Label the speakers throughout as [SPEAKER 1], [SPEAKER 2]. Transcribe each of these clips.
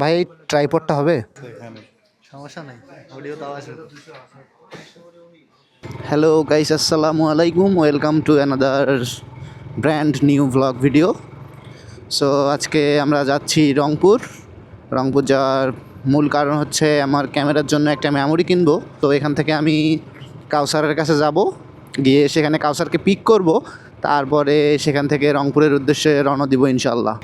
[SPEAKER 1] ভাই ট্রাইপডটা হবে?
[SPEAKER 2] সমস্যা নাই অডিও তাও আসবে।
[SPEAKER 1] হ্যালো গাইস আসসালামু আলাইকুম welcome to another brand new vlog video so আজকে আমরা যাচ্ছি রংপুর। রংপুর যাওয়ার মূল কারণ হচ্ছে আমার ক্যামেরার জন্য একটা মেমোরি কিনবো। তো এখান থেকে আমি কাউসারের কাছে যাব। গিয়ে সেখানে কাউসারকে পিক করব। তারপরে সেখান থেকে রংপুরের উদ্দেশ্যে রওনা দিব ইনশাল্লাহ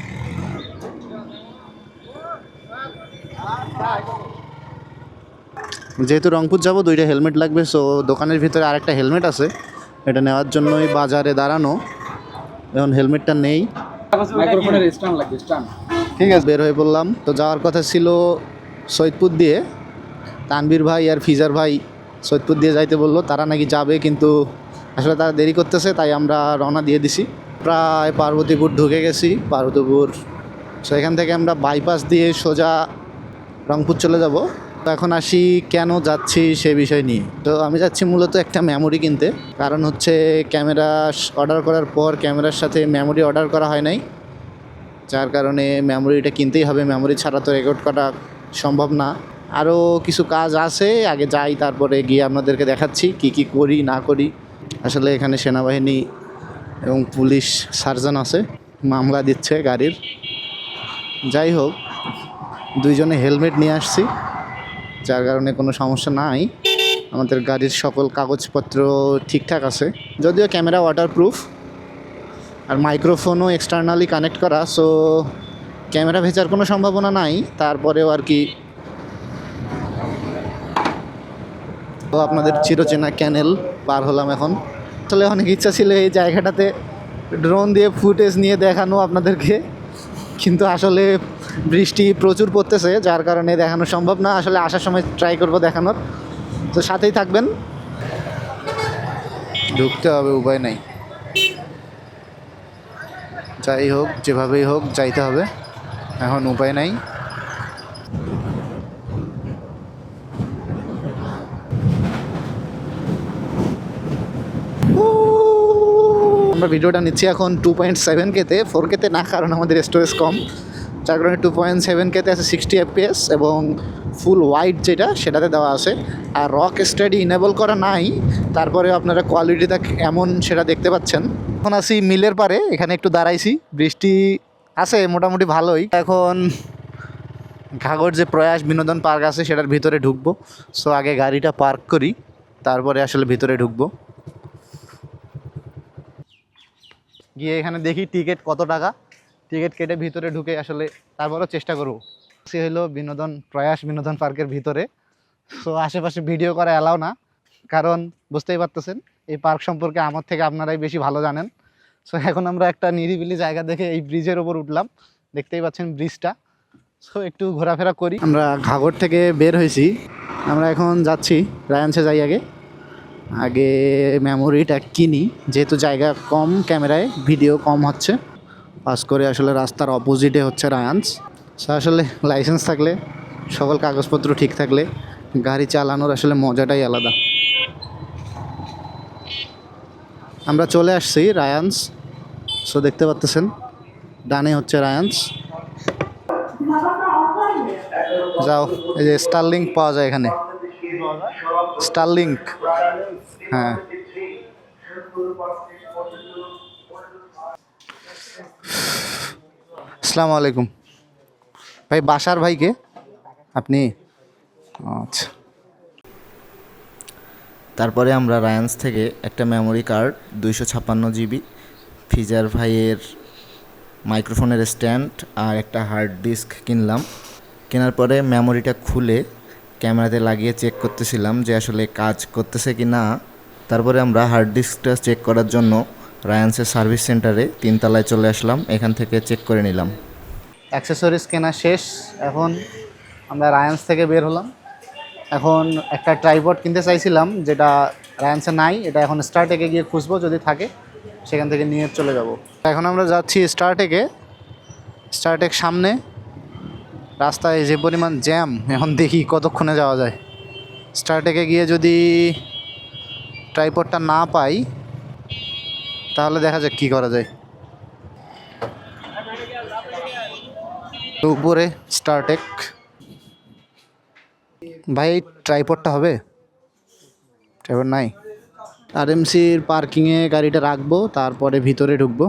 [SPEAKER 1] যেহেতু রংপুর যাব দুইটা হেলমেট লাগবে সো দোকানের ভিতরে আরেকটা হেলমেট আছে। এটা নেওয়ার জন্যই বাজারে দাঁড়ানো। এখন হেলমেটটা নেই। ঠিক আছে বের হয়ে পড়লাম। তো যাওয়ার কথা ছিল সৈয়দপুর দিয়ে। তানবীর ভাই আর ফিজার ভাই সৈয়দপুর দিয়ে যাইতে বলল। তারা নাকি যাবে কিন্তু আসলে তারা দেরি করতেছে তাই আমরা রওনা দিয়ে দিছি। প্রায় পার্বতীপুর ঢুকে গেছি পার্বতীপুর। সো এখান থেকে আমরা বাইপাস দিয়ে সোজা রংপুর চলে যাব। তো এখন আসি কেন যাচ্ছি সে বিষয় নিয়ে। তো আমি যাচ্ছি মূলত একটা মেমোরি কিনতে। কারণ হচ্ছে ক্যামেরা অর্ডার করার পর ক্যামেরার সাথে মেমোরি অর্ডার করা হয় নাই। যার কারণে মেমোরিটা কিনতেই হবে। মেমোরি ছাড়া তো রেকর্ড করা সম্ভব না। আরও কিছু কাজ আছে। আগে যাই, তারপরে গিয়ে আপনাদেরকে দেখাচ্ছি কি কি করি, না করি। আসলে এখানে সেনাবাহিনী এবং পুলিশ সার্জন আছে। মামলা দিচ্ছে গাড়ির। যাই হোক দুইজনে হেলমেট নিয়ে আসছি, যার কারণে কোনো সমস্যা নাই। আমাদের গাড়ির সকল কাগজপত্র ঠিকঠাক আছে, যদিও ক্যামেরা ওয়াটারপ্রুফ আর মাইক্রোফোনও এক্সটার্নালি কানেক্ট করা সো ক্যামেরা ভেজার কোনো সম্ভাবনা নাই। তারপরেও আর কি তো আপনাদের চিরচেনা ক্যানেল পার হলাম এখন। আসলে অনেক ইচ্ছা ছিল এই জায়গাটাতে ড্রোন দিয়ে ফুটেজ নিয়ে দেখানো আপনাদেরকে, কিন্তু আসলে বৃষ্টি প্রচুর পড়তেছে যার কারণে দেখানো সম্ভব না। আসলে আসার সময় ট্রাই করব দেখানোর। তো সাথেই থাকবেন। ঢুকতে হবে উপায় নাই। যাই হোক যেভাবেই হোক যাইতে হবে। এখন উপায় নাই। আমরা ভিডিওটা নিচ্ছি এখন টু পয়েন্ট সেভেন কেতে ফোর কেতে না কারণ আমাদের স্টোরেজ কম। যার টু পয়েন্ট সেভেন কেতে আছে সিক্সটি এফপিএস এবং ফুল হোয়াইট যেটা, সেটাতে দেওয়া আছে। আর রক স্টাডি ইনেবল করা নাই তারপরে আপনারা কোয়ালিটিটা এমন সেটা দেখতে পাচ্ছেন। এখন আসি মিলের পারে, এখানে একটু দাঁড়াইছি। বৃষ্টি আছে, মোটামুটি ভালোই। এখন ঘাগর যে প্রয়াস বিনোদন পার্ক আছে, সেটার ভিতরে ঢুকবো। সো আগে গাড়িটা পার্ক করি, তারপরে আসলে ভিতরে ঢুকবো। গিয়ে এখানে দেখি টিকিট কত টাকা। টিকিট কেটে ভিতরে ঢুকে আসলে তারপরও চেষ্টা করব। সে হলো বিনোদন, প্রয়াস বিনোদন পার্কের ভিতরে। সো আশেপাশে ভিডিও করা এলাও না, কারণ বুঝতেই পারতেছেন, এই পার্ক সম্পর্কে আমার থেকে আপনারাই বেশি ভালো জানেন। সো এখন আমরা একটা নিরিবিলি জায়গা দেখে এই ব্রিজের ওপর উঠলাম, দেখতেই পাচ্ছেন ব্রিজটা। সো একটু ঘোরাফেরা করি। আমরা ঘাগর থেকে বের হয়েছি, আমরা এখন যাচ্ছি রায়ানসে যাই আগে। আগে মেমোরিটা কিনি, যেহেতু জায়গা কম, ক্যামেরায় ভিডিও কম হচ্ছে। পাস করে আসলে রাস্তার অপোজিটে হচ্ছে রায়ান্স। আসলে লাইসেন্স থাকলে, সকল কাগজপত্র ঠিক থাকলে, গাড়ি চালানোর আসলে মজাটাই আলাদা। আমরা চলে আসছি রায়ান্স। সো দেখতে পাচ্তেছেন, ডানে হচ্ছে রায়ান্স। যাও, এই যে স্টারলিংক পাওয়া যায় এখানে। স্টারলিংক হ্যাঁ। আসসালামু আলাইকুম। ভাই, বাসার ভাইকে আপনি? আচ্ছা।
[SPEAKER 3] তারপরে আমরা রায়ান্স থেকে একটা মেমোরি কার্ড দুইশো ছাপ্পান্ন জিবি, ফিজার ভাইয়ের মাইক্রোফোনের স্ট্যান্ড আর একটা হার্ড ডিস্ক কিনলাম। কেনার পরে মেমোরিটা খুলে ক্যামেরাতে লাগিয়ে চেক করতেছিলাম যে আসলে কাজ করতেছে কি না তারপরে আমরা হার্ড ডিস্কটা চেক করার জন্য রায়ান্সের সার্ভিস সেন্টারে তিনতলায় চলে আসলাম, এখান থেকে চেক করে নিলাম।
[SPEAKER 1] অ্যাক্সেসরিজ কেনা শেষ। এখন আমরা রায়ান্স থেকে বের হলাম। এখন একটা ট্রাইপড কিনতে চাইছিলাম, যেটা রায়ান্সে নাই, এটা এখন স্টারটেকে গিয়ে খুঁজবো, যদি থাকে, সেখান থেকে নিয়ে চলে যাব। এখন আমরা যাচ্ছি স্টারটেকে স্টারটেক সামনে। রাস্তায় যে পরিমাণ জ্যাম এখন দেখি কতক্ষণে যাওয়া যায়। স্টারটেকে গিয়ে যদি ট্রাইপডটা না পাই, তাহলে দেখা যাক কী করা যায়। তো উপরে স্টারটেক ভাই ট্রাইপডটা হবে? ট্রাইপড নাই। আর এমসির পার্কিংয়ে গাড়িটা রাখব, তারপরে ভিতরে ঢুকবো।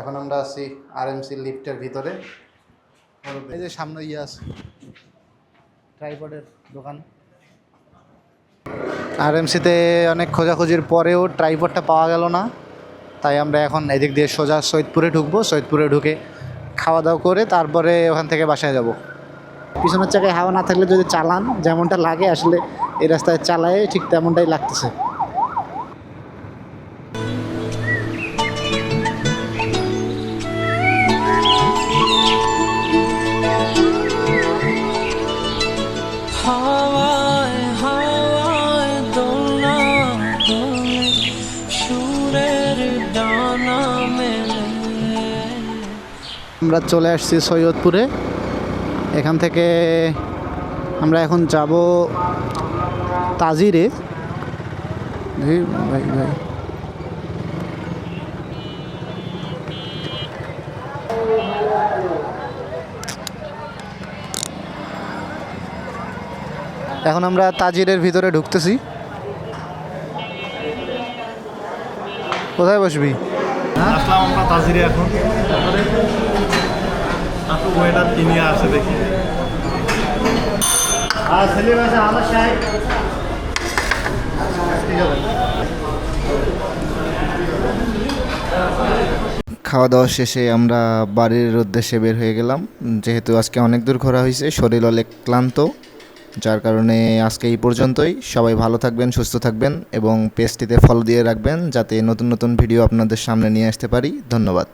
[SPEAKER 1] এখন আমরা আছি আর এমসি লিফটের ভিতরে। এই যে সামনে ইয়ে আছে। ট্রাইপডের দোকান। আর এমসিতে অনেক খোঁজাখুঁজির পরেও ট্রাইপডটা পাওয়া গেল না। তাই আমরা এখন এদিক দিয়ে সোজা সৈয়দপুরে ঢুকবো। সৈয়দপুরে ঢুকে খাওয়া দাওয়া করে তারপরে ওখান থেকে বাসায় যাব। পিছনের চাকায় হাওয়া না থাকলে যদি চালান, যেমনটা লাগে, আসলে এই রাস্তায় চালায় ঠিক তেমনটাই লাগতেছে। আমরা চলে আসছি সৈয়দপুরে। এখান থেকে আমরা এখন যাব তাজিরে। ভাই ভাই। এখন আমরা তাজিরের ভিতরে ঢুকতেছি। কোথায় বসবি?
[SPEAKER 2] আসলাম আমরা তাজিরে এখন। আপু ওয়েটার নিয়ে আসে দেখি। আর সেলিম আছে আমার সাহেব। ঠিক আছে
[SPEAKER 3] খাওয়া দাওয়া শেষে আমরা বাড়ির উদ্দেশ্যে বের হয়ে গেলাম। যেহেতু আজকে অনেক দূর ঘোরা হয়েছে শরীর অনেক ক্লান্ত যার কারণে আজকে এই পর্যন্তই। সবাই ভালো থাকবেন সুস্থ থাকবেন এবং পেজটিতে ফলো দিয়ে রাখবেন যাতে নতুন নতুন ভিডিও আপনাদের সামনে নিয়ে আসতে পারি। ধন্যবাদ।